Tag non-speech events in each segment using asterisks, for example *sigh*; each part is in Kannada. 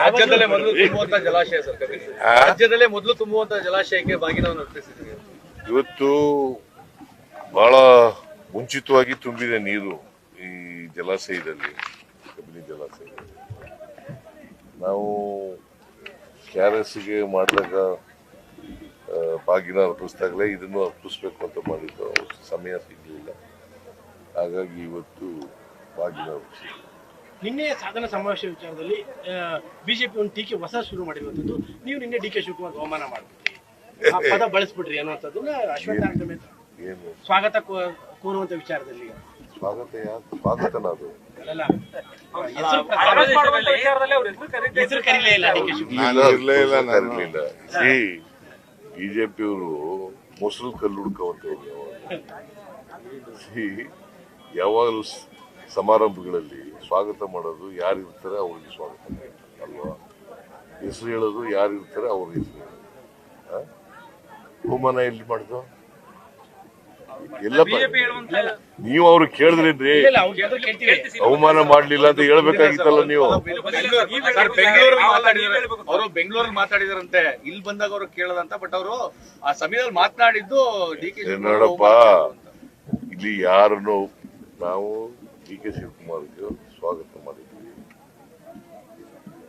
ರಾಜ್ಯದಲ್ಲೇ ಮೊದಲು ತುಂಬುವಂತ ಜಲಾಶಯ ಸರ್ ರಾಜ್ಯದಲ್ಲೇ ಮೊದಲು ತುಂಬುವಂತ ಜಲಾಶಯಕ್ಕೆ ಬಾಗಿನವನ್ನು ಅರ್ಪಿಸಿದ್ದೀವಿ ಇವತ್ತು ಬಹಳ ಮುಂಚಿತವಾಗಿ ತುಂಬಿದೆ ನೀರು ಈ ಜಲಾಶಯದಲ್ಲಿ ಕಬಿನಿ ಜಲಾಶಯದಲ್ಲಿ. ನಾವು ಕೆ ಆರ್ ಎಸ್ಗೆ ಮಾಡಿದಾಗ ಬಾಗಿನ ಅರ್ಪಿಸಿದಾಗಲೇ ಇದನ್ನು ಅರ್ಪಿಸ್ಬೇಕು ಅಂತ ಮಾಡಿದ್ದು. ಸಮಯ ಸಿಗಲಿಲ್ಲ. ಹಾಗಾಗಿ ಇವತ್ತು ಬಾಗಿನ ಅರ್ಪಿಸಿದ್ವಿ ನಿನ್ನೆ ಸಾಧನ ಸಮಾವೇಶ ವಿಚಾರದಲ್ಲಿ ಬಿಜೆಪಿ ಒಂದು ಟೀಕೆ ಹೊಸ ಶುರು ಮಾಡಿರುವಂಥದ್ದು. ನೀವು ನಿನ್ನೆ ಡಿ ಕೆ ಶಿವಕುಮಾರ್ ಅವಮಾನ ಮಾಡ್ಬಿಟ್ರಿ. ಆ *laughs* ಪದ ಬಳಸ್ಬಿಟ್ರಿ ಅನ್ನುವಂಥದ್ದನ್ನ ಏನು? ಸ್ವಾಗತ ಕೋರುವಂತ ವಿಚಾರದಲ್ಲಿ. ಸ್ವಾಗತ ಸ್ವಾಗತನ ಅದು? ಬಿಜೆಪಿಯವರು ಮೊಸರು ಕಲ್ಲು ಹುಡ್ಕವಂತ *laughs* ಸಿ ಯಾವಾಗಲೂ ಸ್- ಸಮಾರಂಭಗಳಲ್ಲಿ ಸ್ವಾಗತ ಮಾಡೋದು ಯಾರು ಇರ್ತಾರೆ ಅವ್ರಿಗೆ ಸ್ವಾಗತ. ಅಲ್ವಾ? ಹೆಸರು ಹೇಳೋದು ಯಾರು ಇರ್ತಾರೆ ಅವ್ರಿಗೆ ಹೆಸರು ಹೇಳೋದು. ಆ? ಅವಮಾನ ಎಲ್ಲಿ ಮಾಡಿದ್ರು ಎಲ್ಲ ನೀವು ಅವ್ರು ಅವ್ರ ಕೇಳ್ತೀವಿ. ಅವಮಾನ ಮಾಡ್ಲಿಲ್ಲ ಅಂತ ಹೇಳ್ಬೇಕಾಗಿತ್ತಲ್ಲ ನೀವು? ಸರ್ ಬೆಂಗಳೂರಲ್ಲಿ ಮಾತಾಡಿದ್ದಾರೆ ಅವರು ಬೆಂಗಳೂರಲ್ಲಿ ಮಾತಾಡಿದಾರಂತೆ. ಇಲ್ಲಿ ಬಂದಾಗ ಅವರು ಕೇಳದಂತ ಬಟ್ ಅವರು ಆ ಸಮಯದಲ್ಲಿ ಮಾತನಾಡಿದ್ದು ಡಿ ಕೆ ಏ ನೋಡಪ್ಪ. ಇಲ್ಲಿ ಯಾರನ್ನು ನಾವು ಡಿ ಕೆ ಶಿವಕುಮಾರ್ಗೆ ಸ್ವಾಗತ ಮಾಡಿದ್ವಿ.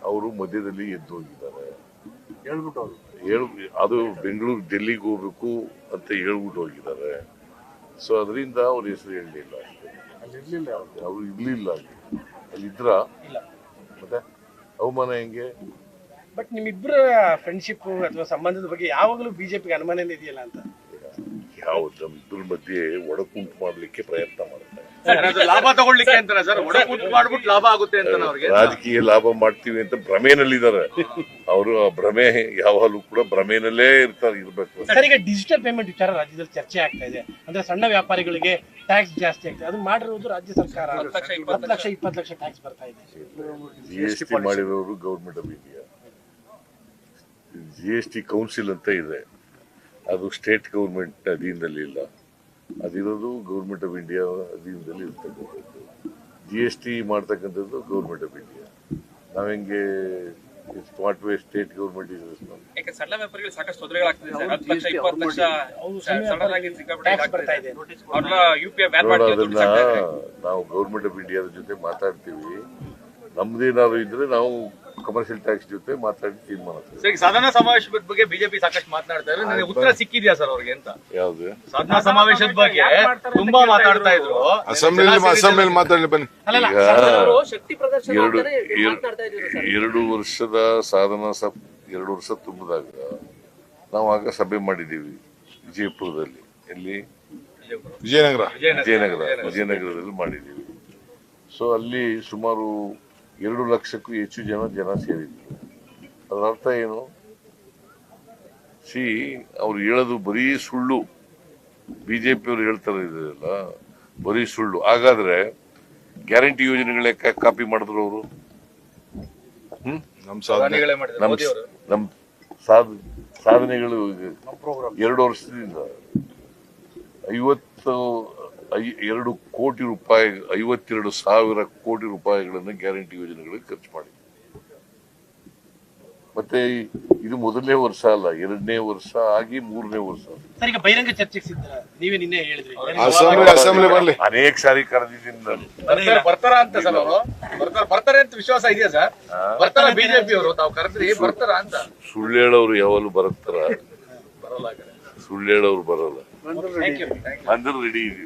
ಅವರು ಮಧ್ಯದಲ್ಲಿ ಎದ್ದು ಹೋಗಿದ್ದಾರೆ ಹೇಳ್ಬಿಟ್ಟು ಹೇಳು ಅದು ಬೆಂಗಳೂರು ಡೆಲ್ಲಿಗೆ ಹೋಗ್ಬೇಕು ಅಂತ ಹೇಳ್ಬಿಟ್ಟು ಹೋಗಿದ್ದಾರೆ. ಸೊ ಅದರಿಂದ ಅವ್ರ ಹೆಸರು ಹೇಳಲಿಲ್ಲ ಅಷ್ಟೇ. ಅವ್ರು ಇರ್ಲಿಲ್ಲ ಅಲ್ಲಿ. ಅಲ್ಲಿ ಮತ್ತೆ ಅವಮಾನ ಹೆಂಗೆ? ಬಟ್ ನಿಮ್ಮಿಬ್ಬರ ಫ್ರೆಂಡ್ಶಿಪ್ ಅಥವಾ ಸಂಬಂಧದ ಬಗ್ಗೆ ಯಾವಾಗಲೂ ಬಿಜೆಪಿಗೆ ಅನುಮಾನನೇ ಇದೆಯಲ್ಲ ಅಂತ. ಯಾವ ನಮ್ಮಿಬ್ಬರ ಮಧ್ಯೆ ಒಡಕುಂಟು ಮಾಡಲಿಕ್ಕೆ ಪ್ರಯತ್ನ ಮಾಡ್ತಾರೆ. ಲಾಭ ತಗೊಳ್ಳಿಕ್ಕೆ ಅಂತಾನೆ ಸರ್? ಮಾಡ್ಬಿಟ್ಟು ಲಾಭ ಆಗುತ್ತೆ ಅಂತ ಅವ್ರಿಗೆ? ರಾಜಕೀಯ ಲಾಭ ಮಾಡ್ತೀವಿ ಅಂತ ಭ್ರಮೆನಲ್ಲಿದ್ದಾರೆ. ಅವರು ಆ ಭ್ರಮೆ ಯಾವಾಗಲೂ ಕೂಡ ಭ್ರಮೆನಲ್ಲೇ ಇರ್ತಾರೆ ಇರ್ಬೇಕು. ಸರ್ ಈಗ ಡಿಜಿಟಲ್ ಪೇಮೆಂಟ್ ವಿಚಾರ ರಾಜ್ಯದಲ್ಲಿ ಚರ್ಚೆ ಆಗ್ತಾ ಇದೆ. ಅಂದ್ರೆ ಸಣ್ಣ ವ್ಯಾಪಾರಿಗಳಿಗೆ ಟ್ಯಾಕ್ಸ್ ಜಾಸ್ತಿ ಆಗ್ತದೆ ಅದು ಮಾಡಿರೋದು ರಾಜ್ಯ ಸರ್ಕಾರ ಹತ್ತು ಲಕ್ಷ ಇಪ್ಪತ್ತು ಲಕ್ಷ ಟ್ಯಾಕ್ಸ್ ಬರ್ತಾ ಇದೆ. ಜಿ ಎಸ್ ಟಿ ಮಾಡಿರೋರು government of India G S T council ಅಂತ ಇದೆ. ಅದು ಸ್ಟೇಟ್ ಗೌರ್ಮೆಂಟ್ ಅಧೀನದಲ್ಲಿ ಇಲ್ಲ. ಅದಿರೋದು ಗೌರ್ಮೆಂಟ್ ಆಫ್ ಇಂಡಿಯಾ ಅಧೀನದಲ್ಲಿ ಇರ್ತಕ್ಕಂಥದ್ದು ಜಿ ಎಸ್ ಟಿ ಮಾಡ್ತಕ್ಕಂಥದ್ದು ಗೌರ್ಮೆಂಟ್ ಆಫ್ ಇಂಡಿಯಾ ನಾವು ಹೆಂಗೆ smart way state government is ಯಾಕೆ ಸಣ್ಣ ವ್ಯಾಪಾರಿಗಳು ಸಾಕಷ್ಟು ತೊಂದರೆಗಳಾಗ್ತಿದೆ ಸರ್. ಹತ್ತು ಲಕ್ಷ ಇಪ್ಪತ್ತು ಲಕ್ಷ ಅವ್ರು ಸಣ್ಣ ಸಡನ್ ಆಗಿ ಸಿಕ್ಕಾಪಟ್ಟೆ ಟ್ಯಾಕ್ಸ್ ಬರ್ತಾ ಇದೆ. ಅವ್ರನ್ನ ಯು ಪಿ ಐ ಬ್ಯಾನ್ ಮಾಡ್ತೀವಿ ಅದನ್ನ ನಾವು ಗೌರ್ಮೆಂಟ್ ಆಫ್ ಇಂಡಿಯಾದ ಜೊತೆ ಮಾತಾಡ್ತೀವಿ. ನಮ್ದೇನಾದ್ರು ಇದ್ರೆ ನಾವು ಕಮರ್ಷಿಯಲ್ ಟ್ಯಾಕ್ಸ್ ಜೊತೆ ಮಾತಾಡಿ ತೀರ್ಮಾನ ಸಾಧನ ಸರ್ ಸಾಧನಾ ಸಮಾವೇಶದ ಬಗ್ಗೆ ಬಿಜೆಪಿ ಸಾಕಷ್ಟು ಮಾತಾಡ್ತಾ ಇದ್ರು. ನನಗೆ ಉತ್ತರ ಸಿಕ್ಕಿದ್ಯಾ ಸರ್ ಅವ್ರಿಗೆ ಅಂತ? ಯಾವ್ದು? ಸಾಧನ ಸಮಾವೇಶದ ಬಗ್ಗೆ ತುಂಬಾ ಮಾತಾಡ್ತಾ ಇದ್ರು. ಅಸೆಂಬ್ಲಿ ಅಸೆಂಬ್ಲಿ ಮಾತಾಡಲಿ ಬನ್ನಿ. ಎರಡು ಎರಡು ವರ್ಷದ ಸಾಧನ ಸಭ ಎರಡು ವರ್ಷ ತುಂಬಿದಾಗ ನಾವು ಆಗ ಸಭೆ ಮಾಡಿದ್ದೀವಿ ವಿಜಯಪುರದಲ್ಲಿ. ಎಲ್ಲಿ? ವಿಜಯನಗರ. ವಿಜಯನಗರ. ವಿಜಯನಗರದಲ್ಲಿ ಮಾಡಿದ್ದೀವಿ. ಸೊ ಅಲ್ಲಿ ಸುಮಾರು ಎರಡು ಲಕ್ಷಕ್ಕೂ ಹೆಚ್ಚು ಜನ ಜನ ಸೇರಿದ್ರು. ಅದರ ಅರ್ಥ ಏನು? ಸಿ ಅವ್ರು ಹೇಳೋದು ಬರೀ ಸುಳ್ಳು. ಬಿಜೆಪಿ ಅವ್ರು ಹೇಳ್ತಾರೆ ಇದೆಲ್ಲ ಬರೀ ಸುಳ್ಳು. ಹಾಗಾದ್ರೆ ಗ್ಯಾರಂಟಿ ಯೋಜನೆಗಳೇ ಕಾಪಿ ಮಾಡಿದ್ರು ಅವರು? ಹ್ಮ್? ನಮ್ ಸಾಧನೆ ಪ್ರಧಾನಿಗಳೇ ಮಾಡಿದ್ರು ನಮ್ ಮೋದಿ ಅವರು ನಮ್ ಸಾಧ ಸಾಧನೆಗಳು ಎರಡು ವರ್ಷದಿಂದ ಐವತ್ತು ಎರಡು ಕೋಟಿ ರೂಪಾಯಿ ಐವತ್ತೆರಡು ಸಾವಿರ ಕೋಟಿ ರೂಪಾಯಿಗಳನ್ನು ಗ್ಯಾರಂಟಿ ಯೋಜನೆಗಳಿಗೆ ಖರ್ಚು ಮಾಡಿ ಮತ್ತೆ ಇದು ಮೊದಲನೇ ವರ್ಷ ಅಲ್ಲ ಎರಡನೇ ವರ್ಷ ಆಗಿ ಮೂರನೇ ವರ್ಷ. ಸರ್ ಈಗ ಬಹಿರಂಗ ಚರ್ಚೆಗೆ ನೀವೇ ನಿನ್ನೆ ಹೇಳಿದ್ರಿ. ಅಸೆಂಬ್ಲಿ ಅಸೆಂಬ್ಲಿ ಬರ್ಲಿ ಅನೇಕ ಸಾರಿ ಕರೆದಿದ್ದೀನಿ ನಾನು. ಬರ್ತಾರೆ ಬರ್ತಾರ ಅಂತ ಸರ್ ಅವರು? ಬರ್ತಾರ ಬರ್ತಾರೆ ಅಂತ ವಿಶ್ವಾಸ ಇದೆಯಾ ಸರ್? ಬರ್ತಾರ ಬಿಜೆಪಿ ಅವರು? ತಾವು ಕರೆದ್ರಿ ಬರ್ತಾರ ಅಂತ. ಸುಳ್ಳು ಹೇಳೋರು ಯಾವಾಗಲೂ ಬರುತ್ತಾರ? ಬರಲ್ಲ ಸುಳ್ಳು ಹೇಳೋರು ಬರಲ್ಲ. ಥ್ಯಾಂಕ್ ಯು ಅಂದ್ರೆ ರೆಡಿ ಇದೀವಿ